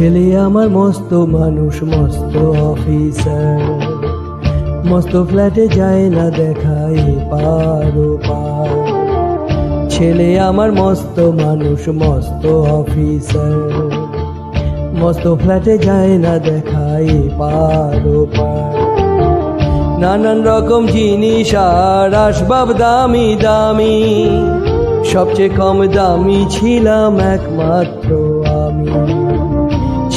ছেলে আমার মস্ত মানুষ, মস্ত অফিসার মস্ত ফ্ল্যাটে যায় না দেখাই পারো পার। ছেলে আমার মস্ত মানুষ, মস্ত অফিসার মস্ত ফ্ল্যাটে যায় না দেখাই পারো পার। নানান রকম জিনিস আর আসবাব দামি দামি। সবচেয়ে কম দামি ছিলাম একমাত্র আমি।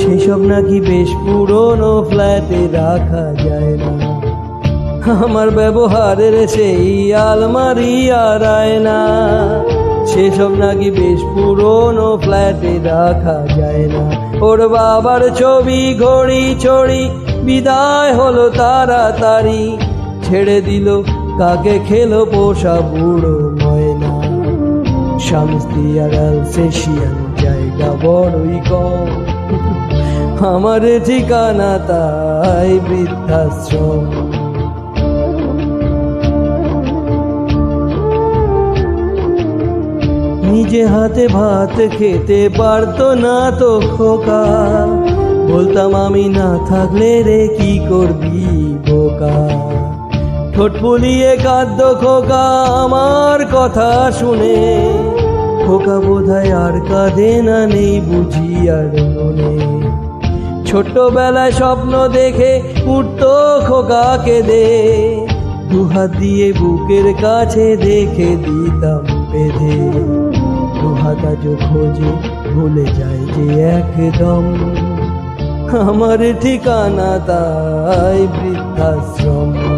সেসব নাকি বেশ পুরনো ফ্ল্যাটে রাখা যায় না। আমার ব্যবহারের সেই আলমারি আর আয়না সেসব নাকি বেশ পুরনো ফ্ল্যাটে রাখা যায় না। ওর বাবার ছবি ঘড়ি ছড়ি, বিদায় হলো তাড়াতাড়ি, ছেড়ে দিল কাকে খেলো পোষা বুড়ো ময়না। স্বামী স্ত্রী আর আলসেশিয়ান জায়গা বড়ই কম। আমার ঠিকানা তাই বৃদ্ধাশ্রম। নিজে হাতে ভাত খেতে পারতো না তো খোকা। বলতাম, আমি না থাকলে রে কি করবি বোকা? ঠোঁট ফুলিয়ে কাঁদ্য খোকা, আমার কথা শুনে। খোকা বোধহয় আর কাঁদে না নেই বুঝি আর মনে। ছোট্টবেলায় স্বপ্ন দেখে উঠতো খোকা কেঁদে। দুহাত দিয়ে বুকের কাছে দেখে দিতাম বেঁধে। দুহাত আজ খোঁজে ভুলে যায় যে একদম। আমার ঠিকানা তাই বৃদ্ধাশ্রম।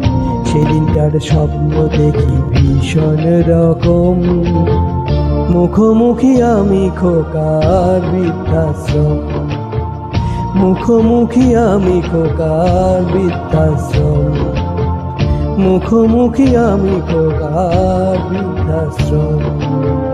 সেদিনটার স্বপ্ন দেখি ভীষণ রকম। মুখোমুখি আমি খোকার বৃদ্ধাশ্রম। মুখোমুখি আমি খোকার বৃদ্ধাশ্রম। মুখোমুখি আমি খোকার বৃদ্ধাশ্রম।